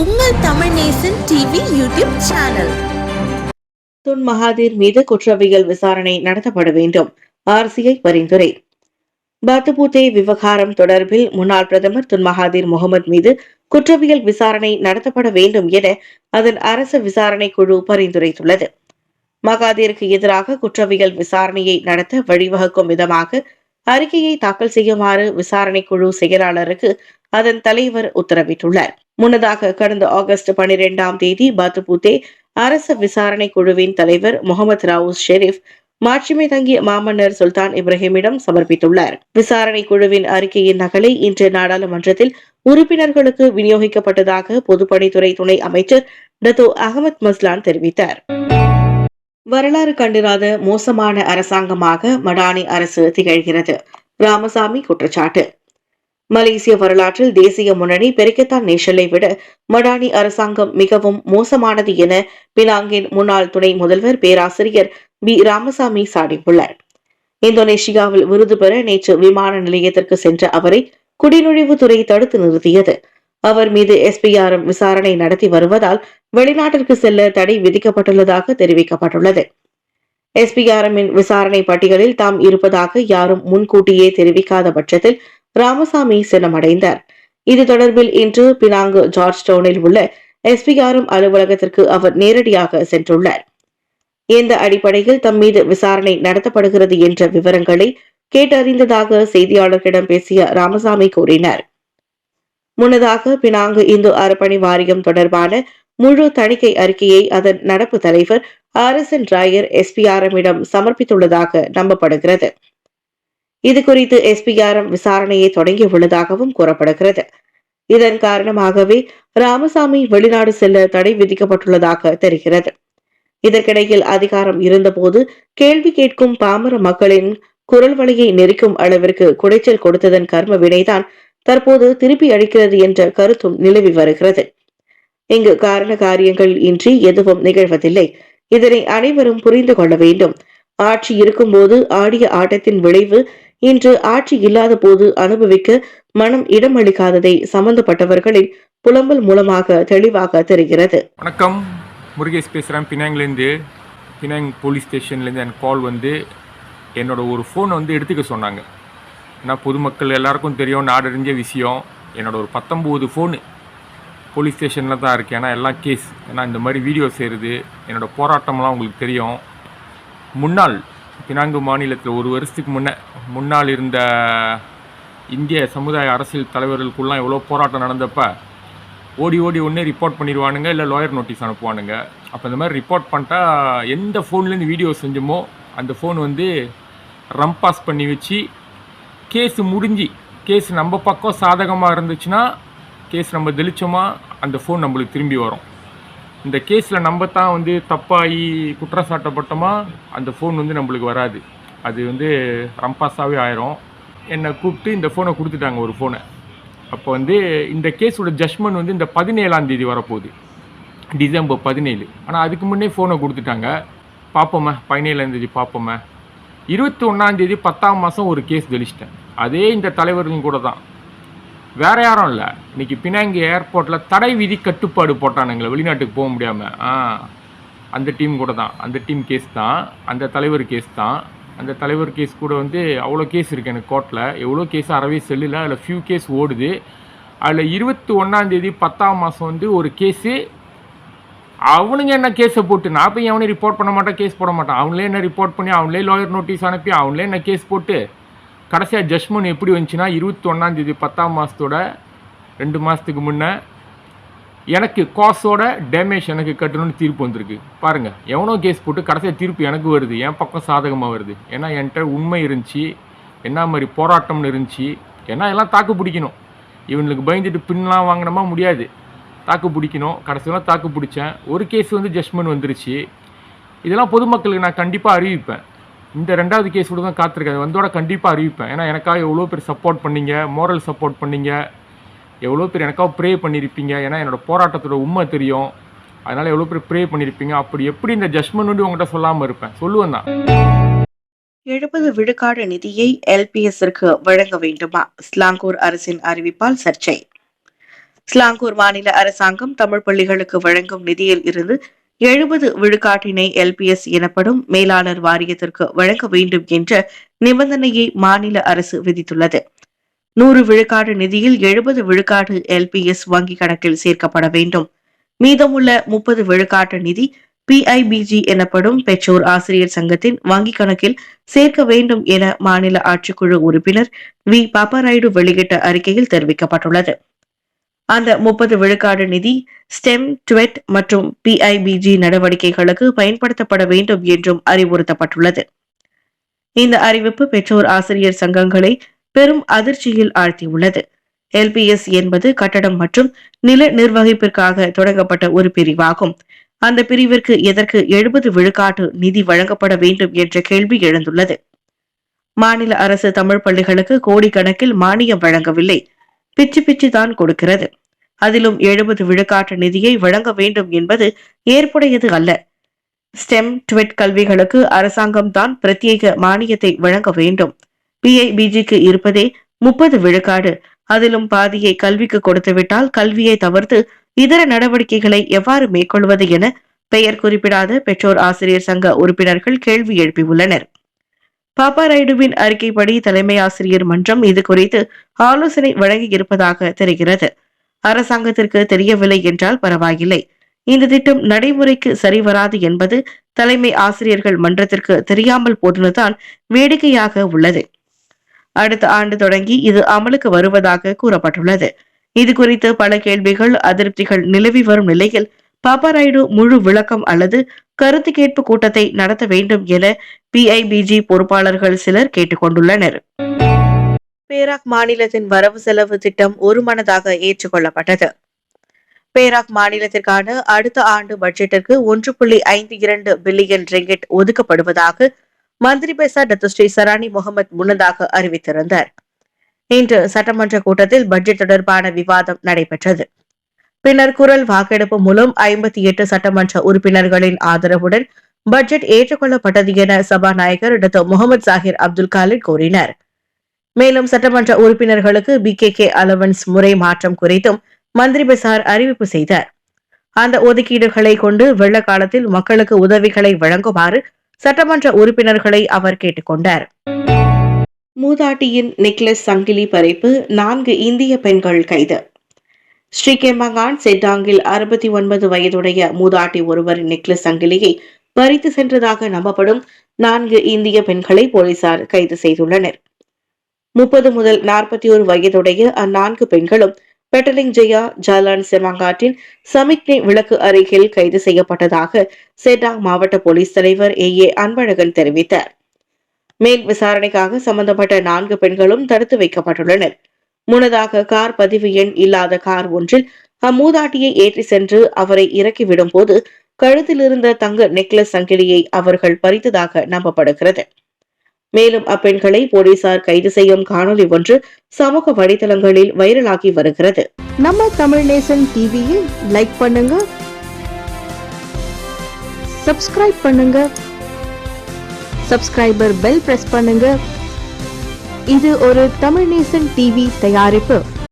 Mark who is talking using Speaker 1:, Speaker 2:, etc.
Speaker 1: உங்கள் Tamil Nesan TV YouTube channel
Speaker 2: Tun Mahathir மீது குற்றவியல் விசாரணை நடத்தப்பட வேண்டும். ஆர்சிஐ பரிந்துரை. பாத்துபூத்தே விவகாரம் தொடர்பில் முன்னாள் பிரதமர் துன் மகாதீர் முகமது மீது குற்றவியல் விசாரணை நடத்தப்பட வேண்டும் என அதன் அரசு விசாரணை குழு பரிந்துரைத்துள்ளது. மகாதீருக்கு எதிராக குற்றவியல் விசாரணையை நடத்த வழிவகுக்கும் விதமாக அறிக்கையை தாக்கல் செய்யுமாறு விசாரணை குழு செயலாளருக்கு அதன் தலைவர் உத்தரவிட்டுள்ளார். முன்னதாக கடந்த ஆகஸ்ட் பனிரெண்டாம் தேதி பாத்துபூத்தே அரசு விசாரணை குழுவின் தலைவர் முகமது ராவூஸ் ஷெரீப் மாட்சிமை தங்கிய மாமன்னர் சுல்தான் இப்ராஹிமிடம் சமர்ப்பித்துள்ளார். விசாரணை குழுவின் அறிக்கையின் நகலை இன்று நாடாளுமன்றத்தில் உறுப்பினர்களுக்கு விநியோகிக்கப்பட்டதாக பொதுப்பணித்துறை துணை அமைச்சர் டத்தோ அகமது மஸ்லான் தெரிவித்தார். வரலாறு கண்டிராத மோசமான அரசாங்கமாக மடானி அரசு திகழ்கிறது. ராமசாமி குற்றச்சாட்டு. மலேசிய வரலாற்றில் தேசிய முன்னணி பெரிக்கத்தான் நேஷலை விட மடானி அரசாங்கம் மிகவும் மோசமானது என பினாங்கின் முன்னாள் துணை முதல்வர் பேராசிரியர் பி ராமசாமி சாடியுள்ளார். இந்தோனேஷியாவில் விருது பெற நேற்று விமான நிலையத்திற்கு சென்ற அவரை குடிநுழைவுத்துறை தடுத்து நிறுத்தியது. அவர் மீது எஸ்பிஆர்எம் விசாரணை நடத்தி வருவதால் வெளிநாட்டிற்கு செல்ல தடை விதிக்கப்பட்டுள்ளதாக தெரிவிக்கப்பட்டுள்ளது. எஸ்பிஆர்எம்மின் விசாரணை பட்டியலில் தாம் இருப்பதாக யாரும் முன்கூட்டியே தெரிவிக்காத பட்சத்தில் ராமசாமி சினமடைந்தார் இது தொடர்பில் இன்று பினாங்கு ஜார்ஜ் டவுனில் உள்ள எஸ்பிஆர்எம் அலுவலகத்திற்கு அவர் நேரடியாக சென்றுள்ளார். எந்த அடிப்படையில் தம் மீது விசாரணை நடத்தப்படுகிறது என்ற விவரங்களை கேட்டறிந்ததாக செய்தியாளர்களிடம் பேசிய ராமசாமி கூறினார். முன்னதாக பினாங்கு இந்து அறப்பணி வாரியம் தொடர்பான முழு தணிக்கை அறிக்கையை அதன் நடப்பு தலைவர் ஆர் எஸ் என் ராயர் எஸ்பிஆர்எம்மிடம் சமர்ப்பித்துள்ளதாக நம்பப்படுகிறது. இது குறித்து எஸ்பிஆர்எம் விசாரணையை தொடங்கியுள்ளதாகவும் கூறப்படுகிறது. இதன் காரணமாகவே ராமசாமி வெளிநாடு செல்ல தடை விதிக்கப்பட்டுள்ளதாக தெரிகிறது. இதற்கிடையில் அதிகாரம் இருந்தபோது கேள்வி கேட்கும் பாமர மக்களின் குரல் வழியை நெரிக்கும் அளவிற்கு குடைச்சல் கொடுத்ததன் கர்ம வினைதான் தற்போது திருப்பி அளிக்கிறது என்ற கருத்தும் நிலவி வருகிறது. இங்கு காரண காரியங்கள் இன்றி எதுவும் நிகழ்வதில்லை. இதனை அனைவரும் புரிந்து கொள்ள வேண்டும். ஆட்சி இருக்கும்போது ஆடிய ஆட்டத்தின் விளைவு இன்று ஆட்சி இல்லாத போது அனுபவிக்க மனம் இடமளிக்காததை சம்பந்தப்பட்டவர்களின் புலம்பல் மூலமாக தெளிவாக தெரிகிறது.
Speaker 3: வணக்கம். முருகேஷ் பேசுகிறேன் பினாங்லேருந்து பினாங் போலீஸ் ஸ்டேஷன்லேருந்து எனக்கு கால் வந்து என்னோட ஒரு ஃபோனை வந்து எடுத்துக்க சொன்னாங்க. ஏன்னா பொதுமக்கள் எல்லாருக்கும் தெரியும் நாடறிஞ்ச விஷயம். என்னோட ஒரு பத்தொம்போது ஃபோனு போலீஸ் ஸ்டேஷனில் தான் இருக்குது ஏன்னா எல்லாம் கேஸ் ஏன்னா இந்த மாதிரி வீடியோ செய்கிறது என்னோட போராட்டம்லாம் உங்களுக்கு தெரியும். முன்னாள் பினாங்கு மாநிலத்தில் ஒரு வருஷத்துக்கு முன்னே முன்னால் இருந்த இந்திய சமுதாய அரசியல் தலைவர்களுக்குள்ளலாம் எவ்வளோ போராட்டம் நடந்தப்ப ஓடி ஓடி ஒன்றே ரிப்போர்ட் பண்ணிடுவானுங்க இல்லை லாயர் நோட்டீஸ் அனுப்புவானுங்க. அப்போ இந்த மாதிரி ரிப்போர்ட் பண்ணிட்டா எந்த ஃபோன்லேருந்து வீடியோ செஞ்சோமோ அந்த ஃபோன் வந்து ரம்பாஸ் பண்ணி வச்சு கேஸ் முடிஞ்சு கேஸ் நம்ம பக்கம் சாதகமாக இருந்துச்சுன்னா கேஸ் நம்ம தெளிச்சோமா அந்த ஃபோன் நம்மளுக்கு திரும்பி வரும். இந்த கேஸில் நம்ம தான் வந்து தப்பாகி குற்றம் சாட்டப்பட்டோமா அந்த ஃபோன் வந்து நம்மளுக்கு வராது. அது வந்து ரம்பாஸாகவே ஆயிரும். என்னை கூப்பிட்டு இந்த ஃபோனை கொடுத்துட்டாங்க ஒரு ஃபோனை அப்போ வந்து இந்த கேஸோட ஜட்மெண்ட் வந்து இந்த பதினேழாம் தேதி வரப்போகுது. டிசம்பர் பதினேழு. ஆனால் அதுக்கு முன்னே ஃபோனை கொடுத்துட்டாங்க. பார்ப்போமே பதினேழாம் தேதி பார்ப்போமே இருபத்தி ஒன்றாந்தேதி பத்தாம் மாதம் ஒரு கேஸ் தெளிச்சிட்டேன் அதே இந்த தலைவர்கள் கூட தான். வேறு யாரும் இல்லை. இன்றைக்கி பினாங்கி ஏர்போர்ட்டில் தடை விதி கட்டுப்பாடு போட்டானுங்களே வெளிநாட்டுக்கு போக முடியாமல் ஆ அந்த டீம் கூட தான். அந்த டீம் கேஸ் தான். அந்த தலைவர் கேஸ் தான். அந்த தலைவர் கேஸ் கூட வந்து அவ்வளோ கேஸ் இருக்குது எனக்கு கோர்ட்டில் எவ்வளோ கேஸ் அறவே செல்லில். அதில் ஃபியூ கேஸ் ஓடுது. அதில் இருபத்தி ஒன்றாந்தேதி பத்தாம் மாதம் வந்து ஒரு கேஸு அவனுங்க என்ன கேஸை போட்டு நான் போய் அவனே ரிப்போர்ட் பண்ண மாட்டேன் கேஸ் போட மாட்டான் அவங்களே என்ன ரிப்போர்ட் பண்ணி அவங்களே லாயர் நோட்டீஸ் அனுப்பி அவங்களே என்ன கேஸ் போட்டு கடைசியாக ஜட்மெண்ட் எப்படி வந்துச்சுன்னா இருபத்தி ஒன்றாந்தேதி பத்தாம் மாதத்தோட ரெண்டு மாதத்துக்கு முன்னே எனக்கு காசோட டேமேஜ் எனக்கு கட்டணும்னு தீர்ப்பு வந்திருக்கு. பாருங்கள் எவனோ கேஸ் போட்டு கடைசியாக தீர்ப்பு எனக்கு வருது. என் பக்கம் சாதகமாக வருது. ஏன்னா என்கிட்ட உண்மை இருந்துச்சு என்ன மாதிரி போராட்டம்னு இருந்துச்சு ஏன்னா எல்லாம் தாக்கு பிடிக்கணும். இவனுக்கு பயந்துட்டு பின்லாம் வாங்கினோமா முடியாது. தாக்கு பிடிக்கணும். கடைசியெல்லாம் தாக்கு பிடிச்சேன். ஒரு கேஸ் வந்து ஜட்மெண்ட் வந்துருச்சு. இதெல்லாம் பொதுமக்களுக்கு நான் கண்டிப்பாக அறிவிப்பேன். இந்த ரெண்டாவது கேஸ் கூட தான் காத்திருக்கேன். வந்தோட கண்டிப்பாக அறிவிப்பேன். ஏன்னா எனக்காக எவ்வளோ பேர் சப்போர்ட் பண்ணீங்க மோரல் சப்போர்ட் பண்ணீங்க எவ்வளோ பேர் எனக்காக ப்ரே பண்ணியிருப்பீங்க ஏன்னா என்னோடய போராட்டத்தோட உண்மை தெரியும். அதனால் எவ்வளோ பேர் ப்ரே பண்ணியிருப்பீங்க அப்படி எப்படி இந்த ஜட்மெண்ட் வந்து உங்கள்கிட்ட சொல்லாமல் இருப்பேன்? சொல்லுவேன் தான்
Speaker 2: எழுபது விழுக்காடு நிதியை எல்பிஎஸ்ஸிற்கு வழங்க வேண்டுமா? ஸ்லாங்கூர் அரசின் அறிவிப்பால் சர்ச்சை. ஸ்லாங்கூர் மாநில அரசாங்கம் தமிழ் பள்ளிகளுக்கு வழங்கும் நிதியில் இருந்து எழுபது விழுக்காட்டினை எல்பிஎஸ் எனப்படும் மேலாளர் வாரியத்திற்கு வழங்க வேண்டும் என்ற நிபந்தனையை மாநில அரசு விதித்துள்ளது. நூறு விழுக்காடு நிதியில் எழுபது விழுக்காடு எல்பிஎஸ் வங்கி கணக்கில் சேர்க்கப்பட வேண்டும். மீதமுள்ள முப்பது விழுக்காட்டு நிதி பிஐபிஜி எனப்படும் பெற்றோர் ஆசிரியர் சங்கத்தின் வங்கி கணக்கில் சேர்க்க வேண்டும் என மாநில ஆட்சிக்குழு உறுப்பினர் வி. பாப்பாராயுடு வெளியிட்ட அறிக்கையில் தெரிவிக்கப்பட்டுள்ளது. அந்த முப்பது விழுக்காடு நிதி ஸ்டெம் டுவெட் மற்றும் பிஐபிஜி நடவடிக்கைகளுக்கு பயன்படுத்தப்பட வேண்டும் என்றும் அறிவுறுத்தப்பட்டுள்ளது. இந்த அறிவிப்பு பெற்றோர் ஆசிரியர் சங்கங்களை பெரும் அதிர்ச்சியில் ஆழ்த்தியுள்ளது. எல்பிஎஸ் என்பது கட்டடம் மற்றும் நில நிர்வகிப்பிற்காக தொடங்கப்பட்ட ஒரு பிரிவாகும். அந்த பிரிவிற்கு எதற்கு எழுபது விழுக்காட்டு நிதி வழங்கப்பட வேண்டும் என்ற கேள்வி எழுந்துள்ளது. மாநில அரசு தமிழ் பள்ளிகளுக்கு கோடிக்கணக்கில் மானியம் வழங்கவில்லை. பிச்சு பிச்சு தான் கொடுக்கிறது. அதிலும் எழுபது விழுக்காட்டு நிதியை வழங்க வேண்டும் என்பது ஏற்புடையது அல்ல. ஸ்டெம் ட்வெட் கல்விகளுக்கு அரசாங்கம் தான் பிரத்யேக மானியத்தை வழங்க வேண்டும். பிஐபிஜிக்கு இருப்பதே முப்பது விழுக்காடு. அதிலும் பாதியை கல்விக்கு கொடுத்துவிட்டால் கல்வியை தவிர்த்து இதர நடவடிக்கைகளை எவ்வாறு மேற்கொள்வது என பெயர் குறிப்பிடாத பெற்றோர் ஆசிரியர் சங்க உறுப்பினர்கள் கேள்வி எழுப்பியுள்ளனர். பாப்பாராயுடுவின் அறிக்கைப்படி தலைமை ஆசிரியர் மன்றம் இது குறித்து ஆலோசனை வழங்கி இருப்பதாக தெரிகிறது. அரசாங்கத்திற்கு தெரியவில்லை என்றால் பரவாயில்லை. இந்த திட்டம் நடைமுறைக்கு சரிவராது என்பது தலைமை ஆசிரியர்கள் மன்றத்திற்கு தெரியாமல் போதுதான் வேடிக்கையாக உள்ளது. அடுத்த ஆண்டு தொடங்கி இது அமலுக்கு வருவதாக கூறப்பட்டுள்ளது. இது குறித்து பல கேள்விகள் அதிருப்திகள் நிலவி வரும் நிலையில் பாப்பாராயுடு முழு விளக்கம் அல்லது கருத்து கேட்பு கூட்டத்தை நடத்த வேண்டும் என பிஐபிஜி பொறுப்பாளர்கள் சிலர் கேட்டுக்கொண்டுள்ளனர். பேராக் மாநிலத்தின் வரவு செலவு திட்டம் ஒருமனதாக ஏற்றுக்கொள்ளப்பட்டது. பேராக் மாநிலத்திற்கான அடுத்த ஆண்டு பட்ஜெட்டிற்கு ஒன்று புள்ளி ஐந்து இரண்டு பில்லியன் ரிங்கெட் ஒதுக்கப்படுவதாக மந்திரி பேசா டத்து ஸ்ரீ சரானி முகமது முன்னதாக அறிவித்திருந்தார். இன்று சட்டமன்ற கூட்டத்தில் பட்ஜெட் தொடர்பான விவாதம் நடைபெற்றது. பின்னர் குரல் வாக்கெடுப்பு மூலம் ஐம்பத்தி எட்டு சட்டமன்ற உறுப்பினர்களின் ஆதரவுடன் பட்ஜெட் ஏற்றுக்கொள்ளப்பட்டது என சபாநாயகர் doctor Mohamad Sahir Abdul Khalid கூறினார். மேலும் சட்டமன்ற உறுப்பினர்களுக்கு பி கே கே அலவன்ஸ் முறை மாற்றம் குறித்தும் மந்திரி பெசார் அறிவிப்பு செய்தார். அந்த ஒதுக்கீடுகளை கொண்டு வெள்ள காலத்தில் மக்களுக்கு உதவிகளை வழங்குமாறு சட்டமன்ற உறுப்பினர்களை அவர் கேட்டுக்கொண்டார். மூதாட்டியின் நெக்லஸ் சங்கிலி பறிப்பு நான்கு இந்திய பெண்கள் கைது. ஸ்ரீகெமகான் செட்டாங்கில் அறுபத்தி ஒன்பது வயதுடைய மூதாட்டி ஒருவரின் நெக்லஸ் சங்கிலியை பறித்து சென்றதாக நம்பப்படும் நான்கு இந்திய பெண்களை போலீசார் கைது செய்துள்ளனர். முப்பது முதல் நாற்பத்தி ஒரு வயதுடைய அந்நான்கு பெண்களும் பெட்டலிங் ஜெயா ஜாலான் செமாங்காட்டின் சமிக்னி விளக்கு அருகில் கைது செய்யப்பட்டதாக செட்டாங் மாவட்ட போலீஸ் தலைவர் ஏ. ஏ. அன்பழகன் தெரிவித்தார். மேல் விசாரணைக்காக சம்பந்தப்பட்ட நான்கு பெண்களும் தடுத்து வைக்கப்பட்டுள்ளனர். முன்னதாக கார் பதிவு எண் இல்லாத கார் ஒன்றில் அம்மூதாட்டியை ஏற்றி சென்று அவரை இறக்கிவிடும் போது கழுத்தில் இருந்த தங்க நெக்லஸ் சங்கிலியை அவர்கள் பறித்ததாக நம்பப்படுகிறது. மேலும் அப்பெண்களை போலீசார் கைது செய்யும் காணொலி ஒன்று சமூக வலைதளங்களில் வைரலாகி வருகிறது.
Speaker 1: நம்ம தமிழ் நேசன் டிவியில் லைக் பண்ணுங்க. சப்ஸ்கிரைப் பண்ணுங்க. சப்ஸ்கிரைபர் பெல் பிரஸ் பண்ணுங்க. இது ஒரு தமிழ் நேசன் டிவி தயாரிப்பு.